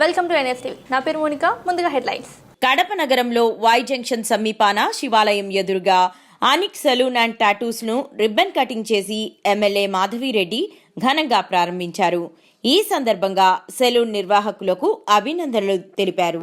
Welcome to NS నా పేరు Monica. ముందుగా హెడ్లైన్స్. కడప నగరంలో వై జంక్షన్ సమీపాన శివాలయం ఎదురుగా ఆనిక్ సెలూన్ అండ్ టాటూస్ను రిబ్బన్ కటింగ్ చేసి ఎమ్మెల్యే మాధవిరెడ్డి ఘనంగా ప్రారంభించారు. ఈ సందర్భంగా సెలూన్ నిర్వాహకులకు అభినందనలు తెలిపారు.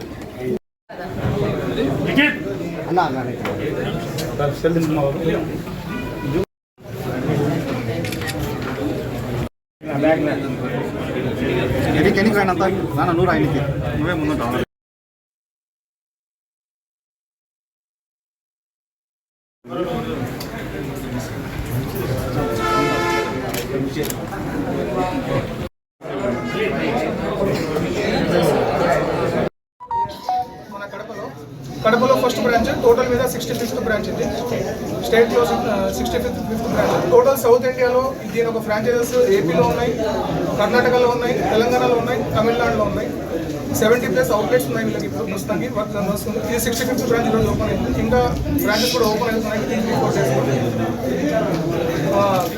స్మైల్ ఎనికి ఎనికి రాయనంత నాన్న నూరు ఆయనకి నువ్వే ముందుంటావు you. బ్రాంచ్ టోటల్ మీద సిక్స్టీ ఫిఫ్త్ బ్రాంచ్ ఇది. స్టేట్లో sixty fifth fifth branch. Total south ఇండియాలో దీని ఒక ఫ్రాంచైజెస్ ఏపీలో ఉన్నాయి కర్ణాటకలో ఉన్నాయి తెలంగాణలో ఉన్నాయి తమిళనాడులో ఉన్నాయి. సెవెంటీ ప్లస్ అవుట్లెట్స్ ఉన్నాయి వీళ్ళకి ఇప్పుడు ప్రస్తుతానికి వర్క్ వస్తుంది. ఇది సిక్స్టీ ఫిఫ్త్ బ్రాంచ్ ఈరోజు ఓపెన్ అవుతుంది ఇంకా బ్రాంచెస్ కూడా ఓపెన్ అవుతున్నాయి three three four days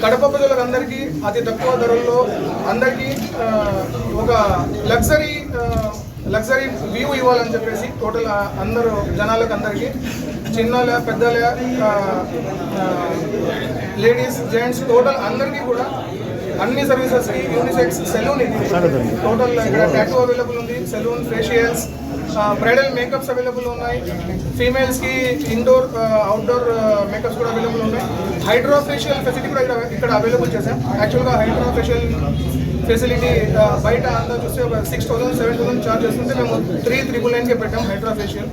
Kadapa ప్రజలందరికీ అతి తక్కువ ధరల్లో అందరికీ ఒక లగ్జరీ లగ్జరీ వ్యూ ఇవ్వాలని చెప్పేసి టోటల్ అందరూ జనాలకు అందరికీ చిన్నలే పెద్దలే లేడీస్ జెంట్స్ టోటల్ అందరికీ కూడా అన్ని సర్వీసెస్కి యూనిసెక్స్ సెలూన్ ఇది. టోటల్ ఇక్కడ టాటూ అవైలబుల్ ఉంది salon facials bridal makeups available ఉన్నాయి. ఫీమేల్స్కి ఇండోర్ అవుట్డోర్ మేకప్స్ కూడా అవైలబుల్ ఉన్నాయి. హైడ్రో ఫేషియల్ ఫెసిలిటీ కూడా ఇక్కడ ఇక్కడ అవైలబుల్ చేసాం యాక్చువల్గా హైడ్రో ఫేషియల్ ఫెసిలిటీ బయట అంతా చూస్తే ఒక six thousand seven thousand charge చేస్తుంటే మేము త్రీ త్రిబుల్ నైన్కే పెట్టాం హైడ్రో ఫేషియల్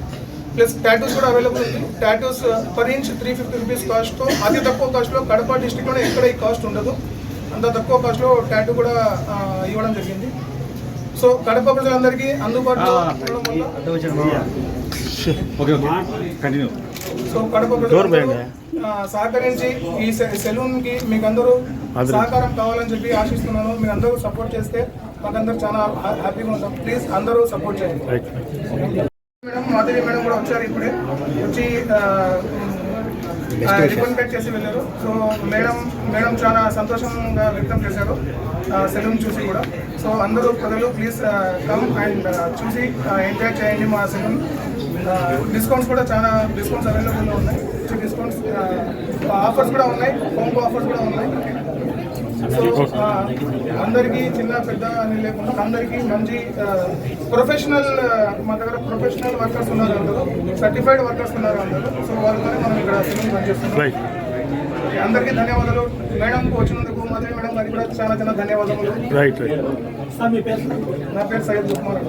ప్లస్ టాటూస్ కూడా అవైలబుల్ ఉంది. Tattoos per inch three fifty rupees కాస్ట్తో అతి తక్కువ కాస్ట్లో కడప డిస్టిక్లోనే ఎక్కడ ఈ కాస్ట్ ఉండదు. అంత తక్కువ కాస్ట్లో టాటూ కూడా ఇవ్వడం జరిగింది. సో కడప ప్రజలందరికీ అందుబాటులో సో కడప సహకరించి ఈ సె- సెలూన్కి మీకు అందరూ సహకారం కావాలని చెప్పి ఆశిస్తున్నాను. మీరు అందరూ సపోర్ట్ చేస్తే మాకందరూ చాలా హ్యా- హ్యాపీగా ఉంటాం. ప్లీజ్ అందరూ సపోర్ట్ చేయండి. మేడం మాధవి మేడం కూడా వచ్చారు ఇప్పుడే. వచ్చి రిబన్ కట్ చేసి వెళ్ళారు. సో మేడం మేడం చాలా సంతోషంగా వ్యక్తం చేశారు సెలూన్ చూసి కూడా. సో అందరూ ప్రజలు ప్లీజ్ కమ్ అండ్ చూసి ఎంజాయ్ చేయండి మా సెలూన్. డిస్కౌంట్స్ కూడా చాలా డిస్కౌంట్స్ అవైలబుల్లో ఉన్నాయి. డిస్కౌంట్స్ ఆఫర్స్ కూడా ఉన్నాయి. హోమ్ ఆఫర్స్ కూడా ఉన్నాయి. సో అందరికీ చిన్న పెద్ద అని లేకుండా అందరికీ మంచి ప్రొఫెషనల్ మా దగ్గర ప్రొఫెషనల్ వర్కర్స్ ఉన్నారు అందరూ. సర్టిఫైడ్ వర్కర్స్ ఉన్నారు అందరూ. సో వాళ్ళతోనే మనం ఇక్కడ పనిచేస్తున్నాం. అందరికీ ధన్యవాదాలు. మేడం వచ్చినందుకు మాధవి మేడం గారికి కూడా చాలా చాలా ధన్యవాదాలు రైట్ రైట్ నా పేరు సయ్యద్ కుమార్.